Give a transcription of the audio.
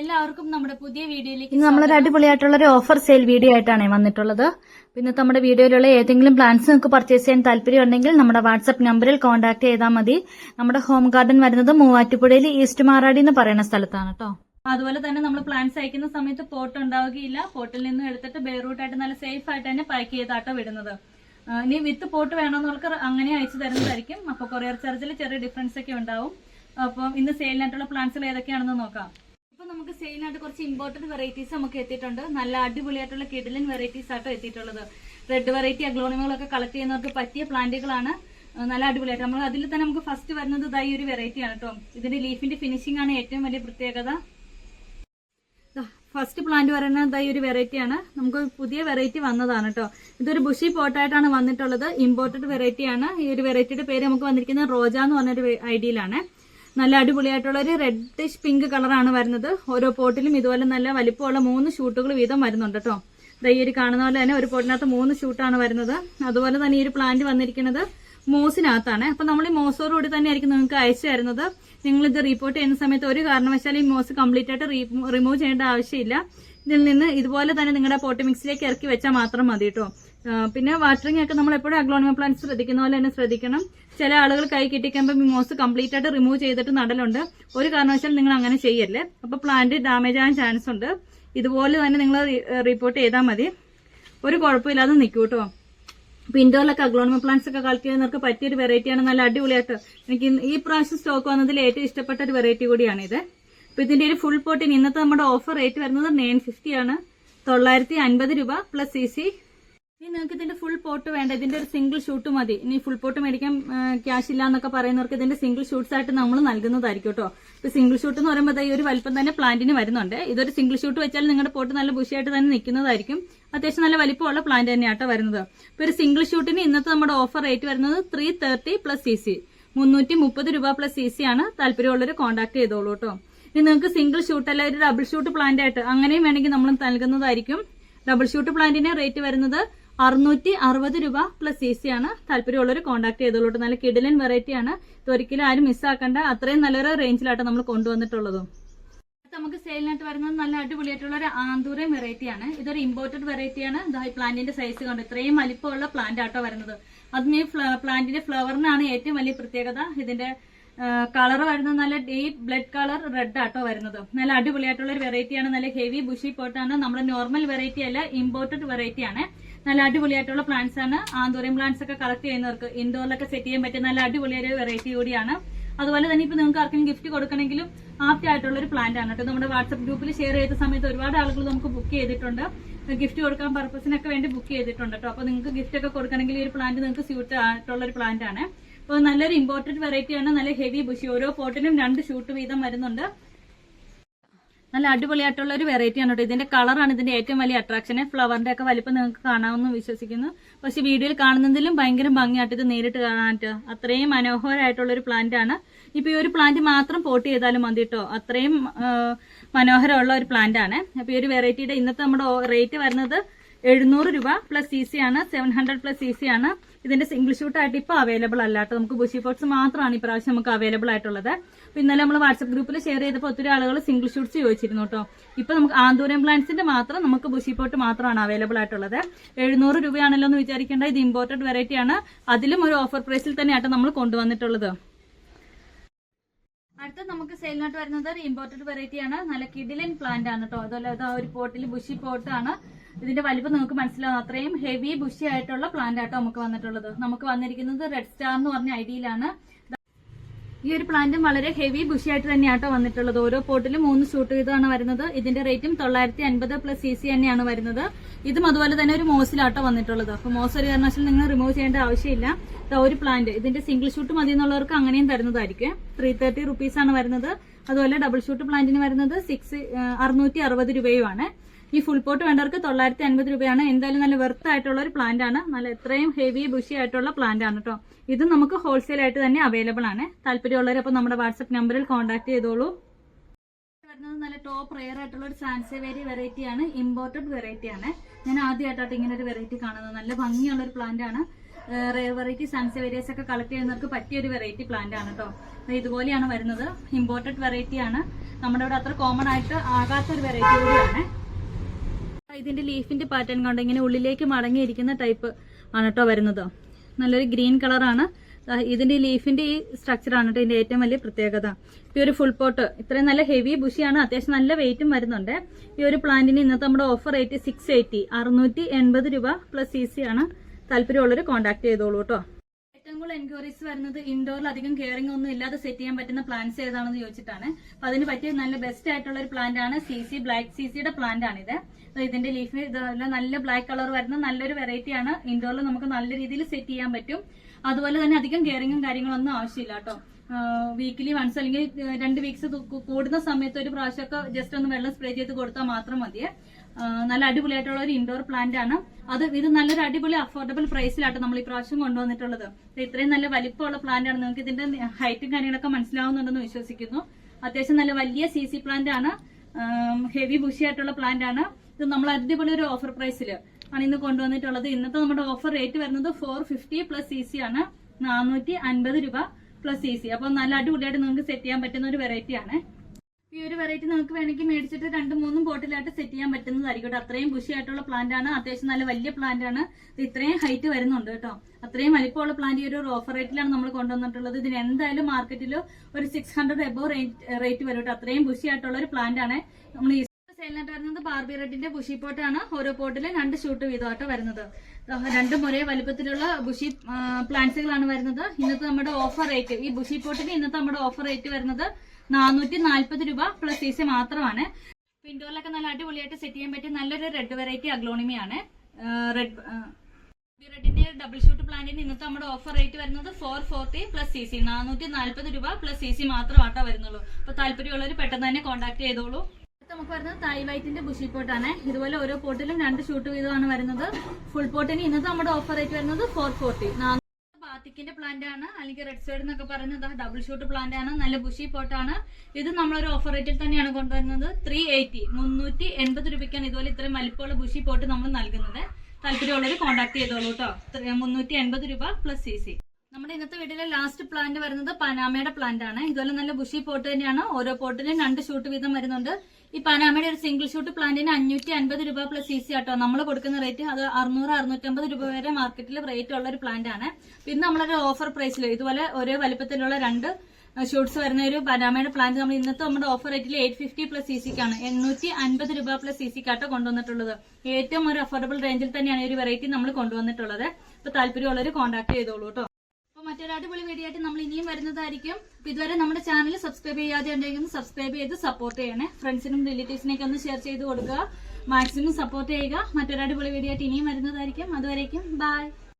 എല്ലാവർക്കും നമ്മുടെ പുതിയ വീഡിയോയിലേക്ക് ഇന്ന് നമ്മളൊരു അടിപൊളിയായിട്ടുള്ള ഒരു ഓഫർ സെയിൽ വീഡിയോ ആയിട്ടാണ് വന്നിട്ടുള്ളത്. പിന്നെ നമ്മുടെ വീഡിയോയിലുള്ള ഏതെങ്കിലും പ്ലാൻസ് നിങ്ങൾക്ക് പർച്ചേസ് ചെയ്യാൻ താല്പര്യം ഉണ്ടെങ്കിൽ നമ്മുടെ വാട്സ്ആപ്പ് നമ്പറിൽ കോൺടാക്ട് ചെയ്താൽ മതി. നമ്മുടെ ഹോം ഗാർഡൻ വരുന്നത് മൂവാറ്റുപുഴയിൽ ഈസ്റ്റ് മാറാടി എന്ന് പറയുന്ന സ്ഥലത്താണ് കേട്ടോ അതുപോലെ തന്നെ നമ്മൾ പ്ലാന്റ്സ് അയക്കുന്ന സമയത്ത് പോട്ട് ഉണ്ടാവുകയില്ല. പോട്ടിൽ നിന്ന് എടുത്തിട്ട് ബെയറൂട്ടായിട്ട് നല്ല സേഫ് ആയിട്ട് തന്നെ പാക്ക് ചെയ്താട്ടോ വിടുന്നത്. ഇനി വിത്ത് പോട്ട് വേണമെന്നുള്ളവർക്ക് അങ്ങനെ അയച്ചു തരുന്നതായിരിക്കും. അപ്പൊ കൊറിയർ ചാർജിൽ ചെറിയ ഡിഫറൻസ് ഒക്കെ ഉണ്ടാവും. അപ്പം ഇന്ന് സെയിലിനായിട്ടുള്ള പ്ലാന്റ്സുകൾ ഏതൊക്കെയാണെന്ന് നോക്കാം. നമുക്ക് സെയിലിനായിട്ട് കുറച്ച് ഇമ്പോർട്ടന്റ് വെറൈറ്റീസ് നമുക്ക് എത്തിയിട്ടുണ്ട്. നല്ല അടിപൊളിയായിട്ടുള്ള കിഡിലിൻ വെറൈറ്റീസ് ആട്ടോ എത്തിയിട്ടുള്ളത്. റെഡ് വെറൈറ്റി അഗ്ലോണിമുകളൊക്കെ കളക്ട് ചെയ്യുന്നവർക്ക് പറ്റിയ പ്ലാന്റുകളാണ്. നല്ല അടിപൊളിയായിട്ട്. നമ്മൾ അതിൽ തന്നെ നമുക്ക് ഫസ്റ്റ് വരുന്നത് ഇതായി ഒരു വെറൈറ്റി ആണ് കേട്ടോ ഇതിന്റെ ലീഫിന്റെ ഫിനിഷിംഗ് ആണ് ഏറ്റവും വലിയ പ്രത്യേകത. ഫസ്റ്റ് പ്ലാന്റ് പറയുന്നത് ഈ ഒരു വെറൈറ്റിയാണ് നമുക്ക് പുതിയ വെറൈറ്റി വന്നതാണ് കേട്ടോ ഇതൊരു ബുഷി പോട്ടായിട്ടാണ് വന്നിട്ടുള്ളത്. ഇമ്പോർട്ടഡ് വെറൈറ്റിയാണ് ഈ ഒരു വെറൈറ്റിയുടെ പേര് നമുക്ക് വന്നിരിക്കുന്നത് റോജ എന്ന് പറഞ്ഞൊരു ഐഡിയയിലാണ്. നല്ല അടിപൊളിയായിട്ടുള്ള ഒരു റെഡിഷ് പിങ്ക് കളറാണ് വരുന്നത്. ഓരോ പോട്ടിലും ഇതുപോലെ നല്ല വലിപ്പമുള്ള മൂന്ന് ഷൂട്ടുകൾ വീതം വരുന്നുണ്ട് കേട്ടോ. ഈ ഒരു കാണുന്ന പോലെ തന്നെ ഒരു പോട്ടിനകത്ത് മൂന്ന് ഷൂട്ടാണ് വരുന്നത്. അതുപോലെ തന്നെ ഈ ഒരു പ്ലാന്റ് വന്നിരിക്കുന്നത് മോസിനകത്താണ്. അപ്പൊ നമ്മൾ ഈ മോസോട് കൂടി തന്നെ ആയിരിക്കും നിങ്ങൾക്ക് അയച്ചു തരുന്നത്. നിങ്ങൾ ഇത് റിപ്പോർട്ട് ചെയ്യുന്ന സമയത്ത് ഒരു കാരണവശാലും ഈ മോസ് കംപ്ലീറ്റ് ആയിട്ട് റിമൂവ് ചെയ്യേണ്ട ആവശ്യമില്ല. ഇതിൽ നിന്ന് ഇതുപോലെ തന്നെ നിങ്ങളുടെ പോട്ട് മിക്സിലേക്ക് ഇറക്കി വെച്ചാൽ മാത്രം മതി കേട്ടോ. പിന്നെ വാട്ടറിംഗ് ഒക്കെ നമ്മൾ എപ്പോഴും അഗ്ലോണിമ പ്ലാന്റ് ശ്രദ്ധിക്കുന്ന പോലെ തന്നെ ശ്രദ്ധിക്കണം. ചില ആളുകൾ കൈ കിട്ടിക്കുമ്പോൾ മിമോസ് മോസ് കംപ്ലീറ്റ് ആയിട്ട് റിമൂവ് ചെയ്തിട്ട് നടലുണ്ട്. ഒരു കാരണവശാലും നിങ്ങൾ അങ്ങനെ ചെയ്യല്ലേ അപ്പോൾ പ്ലാന്റ് ഡാമേജ് ആകാൻ ചാൻസ് ഉണ്ട്. ഇതുപോലെ തന്നെ നിങ്ങൾ റിപ്പോർട്ട് ചെയ്താൽ മതി. ഒരു കുഴപ്പമില്ലാതെ നിൽക്കൂ കേട്ടോ അപ്പൊ ഇൻഡോറിലൊക്കെ അഗ്ലോണിമ പ്ലാന്റ്സ് ഒക്കെ കളക്ട് ചെയ്യുന്നവർക്ക് പറ്റിയൊരു വെറൈറ്റിയാണ് നല്ല അടിപൊളിയായിട്ട്. എനിക്ക് ഈ പ്രാവശ്യം സ്റ്റോക്ക് വന്നതിൽ ഏറ്റവും ഇഷ്ടപ്പെട്ട ഒരു വെറൈറ്റി കൂടിയാണ് അപ്പോൾ അപ്പൊ ഇതിന്റെ ഒരു ഫുൾ പോട്ടിന് ഇന്നത്തെ നമ്മുടെ ഓഫർ റേറ്റ് വരുന്നത് നയൻ ഫിഫ്റ്റി ആണ്. തൊള്ളായിരത്തി അൻപത് രൂപ പ്ലസ് സി സി ഇനി നിങ്ങൾക്ക് ഇതിന്റെ ഫുൾ പോട്ട് വേണ്ട. ഇതിന്റെ ഒരു സിംഗിൾ ഷൂട്ട് മതി. ഇനി ഫുൾ പോട്ട് മേടിക്കാൻ ക്യാഷ് ഇല്ല എന്നൊക്കെ പറയുന്നവർക്ക് ഇതിന്റെ സിംഗിൾ ഷൂട്ട്സ് ആയിട്ട് നമ്മൾ നൽകുന്നതായിരിക്കും കേട്ടോ ഇപ്പൊ സിംഗിൾ ഷൂട്ട് എന്ന് പറയുമ്പോൾ ഈ ഒരു വലിപ്പം തന്നെ പ്ലാന്റിന് വരുന്നുണ്ട്. ഇതൊരു സിംഗിൾ ഷൂട്ട് വെച്ചാൽ നിങ്ങളുടെ പോട്ട് നല്ല ബുഷിയായിട്ട് തന്നെ നിൽക്കുന്നതായിരിക്കും. അത്യാവശ്യം നല്ല വലിപ്പമുള്ള പ്ലാന്റ് തന്നെയാട്ടോ വരുന്നത്. ഇപ്പൊ ഒരു സിംഗിൾ ഷൂട്ടിന് ഇന്നത്തെ നമ്മുടെ ഓഫർ റേറ്റ് വരുന്നത് three thirty plus C C മുന്നൂറ്റി മുപ്പത് രൂപ പ്ലസ് സി സി ആണ് താല്പര്യമുള്ളവർ കോൺടാക്ട് ചെയ്തോളൂ കേട്ടോ ഇനി നിങ്ങൾക്ക് സിംഗിൾ ഷൂട്ട് അല്ല ഒരു ഡബിൾ ഷൂട്ട് പ്ലാന്റ് ആയിട്ട് അങ്ങനെയും വേണമെങ്കിൽ നമ്മൾ നൽകുന്നതായിരിക്കും. ഡബിൾ ഷൂട്ട് പ്ലാന്റിന് റേറ്റ് വരുന്നത് അറുന്നൂറ്റി അറുപത് രൂപ പ്ലസ് സി സി ആണ് താല്പര്യമുള്ളവർ കോൺടാക്ട് ചെയ്തോളൂ നല്ല കിഡിലൻ വെറൈറ്റി ആണ്. ഒരിക്കലും ആരും മിസ്സാക്കണ്ട അത്രയും നല്ലൊരു റേഞ്ചിലായിട്ട് നമ്മൾ കൊണ്ടുവന്നിട്ടുള്ളതും. നമുക്ക് സെയിലിനായിട്ട് വരുന്നത് നല്ല അടിപൊളിയായിട്ടുള്ള ഒരു ആന്തൂരം വെറൈറ്റി ആണ്. ഇതൊരു ഇമ്പോർട്ടഡ് വെറൈറ്റി ആണ്. പ്ലാന്റിന്റെ സൈസ് കണ്ട്? ഇത്രയും വലിപ്പമുള്ള പ്ലാന്റ് ആട്ടോ വരുന്നത്. അതും ഈ പ്ലാന്റിന്റെ ഫ്ലവറിനാണ് ഏറ്റവും വലിയ പ്രത്യേകത. ഇതിന്റെ കളർ വരുന്നത് നല്ല ഡീപ്പ് ബ്ലഡ് കളർ റെഡ് ആട്ടോ വരുന്നത്. നല്ല അടിപൊളിയായിട്ടുള്ള ഒരു വെറൈറ്റി ആണ് നല്ല ഹെവി ബുഷി പോട്ടാണ് നമ്മുടെ നോർമൽ വെറൈറ്റി അല്ല ഇമ്പോർട്ടഡ് വെറൈറ്റി ആണ്. നല്ല അടിപൊളിയായിട്ടുള്ള പ്ലാന്റ്സ് ആണ്. ആന്തോറിയം പ്ലാന്റ്സ് ഒക്കെ കളക്ട് ചെയ്യുന്നവർക്ക് ഇൻഡോറിലൊക്കെ സെറ്റ് ചെയ്യാൻ പറ്റിയ നല്ല അടിപൊളിയായ വെറൈറ്റി കൂടിയാണ്. അതുപോലെ തന്നെ ഇപ്പൊ നിങ്ങൾക്ക് ആർക്കെങ്കിലും ഗിഫ്റ്റ് കൊടുക്കണമെങ്കിലും ആപ്റ്റ് ആയിട്ടുള്ള ഒരു പ്ലാന്റ് ആണ് കേട്ടോ. നമ്മുടെ വാട്സ്ആപ്പ് ഗ്രൂപ്പിൽ ഷെയർ ചെയ്ത സമയത്ത് ഒരുപാട് ആളുകൾ നമുക്ക് ബുക്ക് ചെയ്തിട്ടുണ്ട്. ഗിഫ്റ്റ് കൊടുക്കാൻ പർപ്പസിനൊക്കെ വേണ്ടി ബുക്ക് ചെയ്തിട്ടുണ്ട് കേട്ടോ. അപ്പൊ നിങ്ങൾക്ക് ഗിഫ്റ്റ് ഒക്കെ കൊടുക്കണമെങ്കിൽ ഈ ഒരു പ്ലാന്റ് നിങ്ങൾക്ക് സ്യൂട്ട് ആയിട്ടുള്ള ഒരു പ്ലാന്റ് ആണ്. അപ്പോൾ നല്ലൊരു ഇമ്പോർട്ടന്റ് വെറൈറ്റി ആണ്. നല്ല ഹെവി ബുഷി ഓരോ പോട്ടിനും രണ്ട് ഷൂട്ട് വീതം വരുന്നുണ്ട്. നല്ല അടിപൊളിയായിട്ടുള്ള ഒരു വെറൈറ്റി ആണ് കേട്ടോ. ഇതിന്റെ കളറാണ് ഇതിന്റെ ഏറ്റവും വലിയ അട്രാക്ഷൻ ഫ്ലവറിന്റെ ഒക്കെ വലിപ്പം നിങ്ങൾക്ക് കാണാമെന്ന് വിശ്വസിക്കുന്നു. പക്ഷെ വീഡിയോയിൽ കാണുന്നതിലും ഭയങ്കര ഭംഗിയായിട്ട് ഇത് നേരിട്ട് കാണാനായിട്ട് അത്രയും മനോഹരമായിട്ടുള്ള ഒരു പ്ലാന്റ് ആണ്. ഇപ്പൊ ഈ ഒരു പ്ലാന്റ് മാത്രം പോട്ട് ചെയ്താലും മതി കേട്ടോ. അത്രയും മനോഹരമുള്ള ഒരു പ്ലാന്റ് ആണ്. അപ്പൊ ഈ ഒരു വെറൈറ്റിയുടെ ഇന്നത്തെ നമ്മുടെ റേറ്റ് വരുന്നത് എഴുന്നൂറ് രൂപ പ്ലസ് സി സി ആണ്. Seven hundred plus C C ആണ്. ഇതിന്റെ സിംഗിൾ ഷൂട്ട് ആയിട്ട് ഇപ്പൊ അവൈലബിൾ അല്ലാട്ടോ നമുക്ക് ബുഷി പോട്ട്സ് മാത്രമാണ് ഇപ്രാവശ്യം നമുക്ക് അവൈലബിൾ ആയിട്ടുള്ളത്. ഇന്നലെ നമ്മൾ വാട്സ്ആപ്പ് ഗ്രൂപ്പിൽ ഷെയർ ചെയ്തപ്പോൾ ഒത്തിരി ആളുകൾ സിംഗിൾ ഷൂട്ട്സ് ചോദിച്ചിരുന്നു കേട്ടോ. ഇപ്പൊ നമുക്ക് ആന്തൂരം പ്ലാന്റ്സിന്റെ മാത്രം നമുക്ക് ബുഷി പോട്ട് മാത്രമാണ് അവൈലബിൾ ആയിട്ടുള്ളത്. എഴുന്നൂറ് രൂപയാണല്ലോ എന്ന് വിചാരിക്കേണ്ട ഇത് ഇമ്പോർട്ടഡ് വെറൈറ്റി ആണ്. അതിലും ഒരു ഓഫർ പ്രൈസിൽ തന്നെയാട്ടോ നമ്മൾ കൊണ്ടുവന്നിട്ടുള്ളത്. അടുത്ത നമുക്ക് സെയിലിനോട്ട് വരുന്നത് ഇമ്പോർട്ടഡ് വെറൈറ്റി ആണ്. നല്ല കിഡിലൻ പ്ലാന്റ് ആണ് കേട്ടോ. അതുപോലെ ഒരു പോട്ടിൽ ബുഷി പോട്ടാണ് ഇതിന്റെ വലിപ്പം നിങ്ങൾക്ക് മനസ്സിലാവും. അത്രയും ഹെവി ബുഷി ആയിട്ടുള്ള പ്ലാന്റ് ആട്ടോ നമുക്ക് വന്നിട്ടുള്ളത്. നമുക്ക് വന്നിരിക്കുന്നത് റെഡ് സ്റ്റാർ എന്ന് പറഞ്ഞ ഐഡിയയിലാണ് ഈ ഒരു പ്ലാന്റും വളരെ ഹെവി ബുഷി ആയിട്ട് തന്നെയാട്ടോ വന്നിട്ടുള്ളത്. ഓരോ പോട്ടിലും മൂന്ന് ഷൂട്ട് ചെയ്താണ് വരുന്നത്. ഇതിന്റെ റേറ്റും തൊള്ളായിരത്തി അൻപത് പ്ലസ് സി സി തന്നെയാണ് വരുന്നത്. ഇതും അതുപോലെ തന്നെ ഒരു മോസിലാട്ടോ വന്നിട്ടുള്ളത്. അപ്പൊ മോസ് ഒരു കാരണവശാലും നിങ്ങൾ റിമൂവ് ചെയ്യേണ്ട ആവശ്യമില്ല. ഒരു പ്ലാന്റ് ഇതിന്റെ സിംഗിൾ ഷൂട്ട് മതി എന്നുള്ളവർക്ക് അങ്ങനെയും തരുന്നതായിരിക്കും. ത്രീ തേർട്ടി റുപ്പീസ് ആണ് വരുന്നത്. അതുപോലെ ഡബിൾ ഷൂട്ട് പ്ലാന്റിന് വരുന്നത് സിക്സ് അറുന്നൂറ്റി അറുപത് രൂപയുമാണ്. ഈ ഫുൾ പോട്ട് വേണ്ടവർക്ക് തൊള്ളായിരത്തി അൻപത് രൂപയാണ്. എന്തായാലും നല്ല വെർത്ത് ആയിട്ടുള്ള ഒരു പ്ലാന്റ് ആണ്. നല്ല എത്രയും ഹെവി ബുഷി ആയിട്ടുള്ള പ്ലാന്റ് ആണ് കേട്ടോ ഇത് നമുക്ക് ഹോൾസെയിൽ ആയിട്ട് തന്നെ അവൈലബിൾ ആണ്. താല്പര്യമുള്ളവർ അപ്പോൾ നമ്മുടെ വാട്സ്ആപ്പ് നമ്പറിൽ കോൺടാക്ട് ചെയ്തോളൂ. വരുന്നത് നല്ല ടോപ്പ് റെയർ ആയിട്ടുള്ള ഒരു സാൻസേവേരി വെറൈറ്റി ആണ്. ഇമ്പോർട്ടഡ് വെറൈറ്റി ആണ്. ഞാൻ ആദ്യമായിട്ടാണ് ഇങ്ങനെ ഒരു വെറൈറ്റി കാണുന്നത്. നല്ല ഭംഗിയുള്ള ഒരു പ്ലാന്റ് ആണ്. റെയർ വെറൈറ്റി സാൻസേവേരിയസ് ഒക്കെ കളക്ട് ചെയ്യുന്നവർക്ക് പറ്റിയ ഒരു വെറൈറ്റി പ്ലാന്റ് ആണ് കേട്ടോ ഇതുപോലെയാണ് വരുന്നത്. ഇമ്പോർട്ടഡ് വെറൈറ്റി ആണ്. നമ്മുടെ ഇവിടെ അത്ര കോമൺ ആയിട്ട് ആകാത്ത ഒരു വെറൈറ്റി കൂടിയാണ്. ഇതിന്റെ ലീഫിന്റെ പാറ്റേൺ കണ്ടോ? ഇങ്ങനെ ഉള്ളിലേക്ക് മടങ്ങിയിരിക്കുന്ന ടൈപ്പ് ആണ് കേട്ടോ വരുന്നത്. നല്ലൊരു ഗ്രീൻ കളറാണ്. ഇതിന്റെ ലീഫിന്റെ ഈ സ്ട്രക്ചർ ആണ് കേട്ടോ ഇതിന്റെ ഏറ്റവും വലിയ പ്രത്യേകത. ഈ ഒരു ഫുൾ പോട്ട് ഇത്രയും നല്ല ഹെവി ബുഷിയാണ് അത്യാവശ്യം നല്ല വെയിറ്റും വരുന്നുണ്ട്. ഈ ഒരു പ്ലാന്റിന് ഇന്നത്തെ നമ്മുടെ ഓഫർ റേറ്റ് സിക്സ് എയ്റ്റി അറുന്നൂറ്റി എൺപത് രൂപ പ്ലസ് സി സി ആണ്. താല്പര്യമുള്ളവർ കോൺടാക്ട് ചെയ്തോളൂ കേട്ടോ. കൂടുതൽ എൻക്വയറീസ് വരുന്നത് ഇൻഡോറിൽ അധികം കെയറിംഗ് ഒന്നും ഇല്ലാതെ സെറ്റ് ചെയ്യാൻ പറ്റുന്ന പ്ലാന്റ്സ് ഏതാണെന്ന് ചോദിച്ചിട്ടാണ്. അപ്പൊ അതിന് പറ്റിയ നല്ല ബെസ്റ്റ് ആയിട്ടുള്ള ഒരു പ്ലാന്റ് ആണ് സി സി ബ്ലാക്ക് സി സിയുടെ പ്ലാന്റ് ആണിത് ഇതിന്റെ ലീഫ് നല്ല ബ്ലാക്ക് കളർ വരുന്ന നല്ലൊരു വെറൈറ്റി ആണ്. ഇൻഡോറിൽ നമുക്ക് നല്ല രീതിയിൽ സെറ്റ് ചെയ്യാൻ പറ്റും. അതുപോലെ തന്നെ അധികം കെയറിങ്ങും കാര്യങ്ങളൊന്നും ആവശ്യമില്ല കേട്ടോ. വീക്കിലി വൺസ് അല്ലെങ്കിൽ രണ്ട് വീക്സ് കൂടുന്ന സമയത്ത് ഒരു പ്രാവശ്യമൊക്കെ ജസ്റ്റ് ഒന്ന് വെള്ളം സ്പ്രേ ചെയ്ത് കൊടുത്താൽ മാത്രം മതിയെ. നല്ല അടിപൊളിയായിട്ടുള്ള ഒരു ഇൻഡോർ പ്ലാന്റ് ആണ്. അത് ഇത് നല്ലൊരു അടിപൊളി അഫോർഡബിൾ പ്രൈസിലാട്ടോ നമ്മൾ ഈ പ്രാവശ്യം കൊണ്ടുവന്നിട്ടുള്ളത്. ഇത് ഇത്രയും നല്ല വലിപ്പമുള്ള പ്ലാന്റ് ആണ്. നിങ്ങൾക്ക് ഇതിന്റെ ഹൈറ്റും കാര്യങ്ങളൊക്കെ മനസ്സിലാവുന്നുണ്ടെന്ന് വിശ്വസിക്കുന്നു. അത്യാവശ്യം നല്ല വലിയ സി സി പ്ലാന്റ് ആണ്. ഹെവി ബുഷി ആയിട്ടുള്ള പ്ലാന്റ് ആണ്. ഇത് നമ്മൾ അടിപൊളി ഒരു ഓഫർ പ്രൈസിൽ ആണ് ഇന്ന് കൊണ്ടുവന്നിട്ടുള്ളത്. ഇന്നത്തെ നമ്മുടെ ഓഫർ റേറ്റ് വരുന്നത് four fifty plus C C ആണ്. നാനൂറ്റി അൻപത് രൂപ പ്ലസ് സി സി അപ്പൊ നല്ല അടിപൊളിയായിട്ട് നിങ്ങൾക്ക് സെറ്റ് ചെയ്യാൻ പറ്റുന്ന ഒരു വെറൈറ്റി ആണ്. ഈ ഒരു വെറൈറ്റി നമുക്ക് വേണമെങ്കിൽ മേടിച്ചിട്ട് രണ്ടും മൂന്നും ബോട്ടിലായിട്ട് സെറ്റ് ചെയ്യാൻ പറ്റുന്നതായിരിക്കും അത്രയും ബുഷി ആയിട്ടുള്ള പ്ലാന്റ് ആണ്. അത്യാവശ്യം നല്ല വലിയ പ്ലാന്റ് ആണ്. ഇത് ഇത്രയും ഹൈറ്റ് വരുന്നുണ്ട് കേട്ടോ. അത്രയും വലിപ്പമുള്ള പ്ലാന്റ് ഈ ഒരു ഓഫർ റേറ്റിലാണ് നമ്മൾ കൊണ്ടുവന്നിട്ടുള്ളത്. ഇതിന് എന്തായാലും മാർക്കറ്റിൽ ഒരു സിക്സ് ഹൺഡ്രഡ് എബോ റേറ്റ് വരും കേട്ടോ. അത്രയും ബുഷി ആയിട്ടുള്ള ഒരു പ്ലാന്റ് ആണ്. നമ്മൾ ഈ സെയിലിനായിട്ട് വരുന്നത് ബാർബി റെഡിന്റെ ബുഷി പോട്ടാണ് ഓരോ പോട്ടിൽ രണ്ട് ഷൂട്ട് വീതമായിട്ട് വരുന്നത്. രണ്ടും ഒരേ വലുപ്പത്തിലുള്ള ബുഷി പ്ലാന്റ്സുകളാണ് വരുന്നത്. ഇന്നത്തെ നമ്മുടെ ഓഫർ റേറ്റ് ഈ ബുഷി പോട്ടിന് ഇന്നത്തെ നമ്മുടെ ഓഫർ റേറ്റ് വരുന്നത് നാനൂറ്റി നാല്പത് രൂപ പ്ലസ് സി സി മാത്രമാണ് വിൻഡോയിലൊക്കെ നല്ല അടിപൊളിയായിട്ട് സെറ്റ് ചെയ്യാൻ പറ്റിയ നല്ലൊരു റെഡ് വെറൈറ്റി അഗ്ലോണിമയാണ് റെഡ് റെഡിന്റെ ഡബിൾ ഷൂട്ട് പ്ലാന്റിന് ഇന്നത്തെ നമ്മുടെ ഓഫർ റേറ്റ് വരുന്നത് four forty plus C C നാനൂറ്റി നാല്പത് രൂപ പ്ലസ് സി സി മാത്രമാട്ടോ വരുന്നുള്ളൂ. അപ്പൊ താല്പര്യമുള്ളവർ പെട്ടെന്ന് തന്നെ കോൺടാക്ട് ചെയ്തോളൂ. നമുക്ക് വരുന്നത് തായ് വൈറ്റിന്റെ ബുഷി പോട്ടാണ് ഇതുപോലെ ഓരോ പോട്ടിലും രണ്ട് ഷൂട്ട് വീതമാണ് വരുന്നത്. ഫുൾ പോട്ടിന് ഇന്നത്തെ നമ്മുടെ ഓഫർ റേറ്റ് വരുന്നത് ഫോർ ഫോർട്ടി ബാത്തിക്കിന്റെ പ്ലാന്റ് ആണ്. അല്ലെങ്കിൽ റെഡ് സൈഡ് എന്നൊക്കെ പറയുന്നത് ഡബിൾ ഷൂട്ട് പ്ലാന്റ് ആണ്. നല്ല ബുഷി പോട്ടാണ് ഇത് നമ്മളൊരു ഓഫർ റേറ്റിൽ തന്നെയാണ് കൊണ്ടുവരുന്നത്. ത്രീ എയ്റ്റി മുന്നൂറ്റി എൺപത് രൂപയ്ക്കാണ് ഇതുപോലെ ഇത്രയും വലിപ്പമുള്ള ബുഷി പോട്ട് നമ്മൾ നൽകുന്നത്. താല്പര്യമുള്ളവർ കോൺടാക്ട് ചെയ്തോളൂ കേട്ടോ മുന്നൂറ്റി എൺപത് രൂപ പ്ലസ് സി സി നമ്മുടെ ഇന്നത്തെ വീട്ടിലെ ലാസ്റ്റ് പ്ലാന്റ് വരുന്നത് പനാമയുടെ പ്ലാന്റ് ആണ്. ഇതുപോലെ നല്ല ബുഷി പോട്ട് തന്നെയാണ്. ഓരോ പോട്ടിനും രണ്ട് ഷൂട്ട് വീതം വരുന്നുണ്ട്. ഈ പനാമയുടെ ഒരു സിംഗിൾ ഷൂട്ട് പ്ലാന്റിന് അഞ്ഞൂറ്റി അൻപത് രൂപ പ്ലസ് സി സി ആട്ടോ. നമ്മൾ കൊടുക്കുന്ന റേറ്റ് അത് അറുന്നൂറ് അറുന്നൂറ്റമ്പത് രൂപ വരെ മാർക്കറ്റിൽ റേറ്റ് ഉള്ള ഒരു പ്ലാന്റ് ആണ്. പിന്നെ നമ്മളൊരു ഓഫർ പ്രൈസിൽ ഇതുപോലെ ഒരേ വലിപ്പത്തിലുള്ള രണ്ട് ഷൂട്ട്സ് വരുന്ന ഒരു പനാമയുടെ പ്ലാന്റ് നമ്മൾ ഇന്നത്തെ നമ്മുടെ ഓഫർ റേറ്റിൽ എയ്റ്റ് ഫിഫ്റ്റി പ്ലസ് സി സിക്കാണ് എണ്ണൂറ്റി അൻപത് രൂപ പ്ലസ് സി സിക്കാട്ടോ കൊണ്ടുവന്നിട്ടുള്ളത്. ഏറ്റവും ഒരു അഫോർഡബിൾ റേഞ്ചിൽ തന്നെയാണ് ഈ ഒരു വെറൈറ്റി നമ്മൾ കൊണ്ടുവന്നിട്ടുള്ളത്. അപ്പൊ താല്പര്യമുള്ളവർ കോൺടാക്ട് ചെയ്തോളൂ കേട്ടോ മറ്റൊരു അടിപൊളി വീഡിയോ നമ്മൾ ഇനിയും വരുന്നതായിരിക്കും. ഇതുവരെ നമ്മുടെ ചാനൽ സബ്സ്ക്രൈബ് ചെയ്യാതെ ഉണ്ടെങ്കിൽ സബ്സ്ക്രൈബ് ചെയ്ത് സപ്പോർട്ട് ചെയ്യണേ. ഫ്രണ്ട്സിനും റിലേറ്റീവ്സിനൊക്കെ ഒന്ന് ഷെയർ ചെയ്ത് കൊടുക്കുക. മാക്സിമം സപ്പോർട്ട് ചെയ്യുക. മറ്റൊരു അടിപൊളി വീഡിയോ ഇനിയും വരുന്നതായിരിക്കും. അതുവരേക്കും ബൈ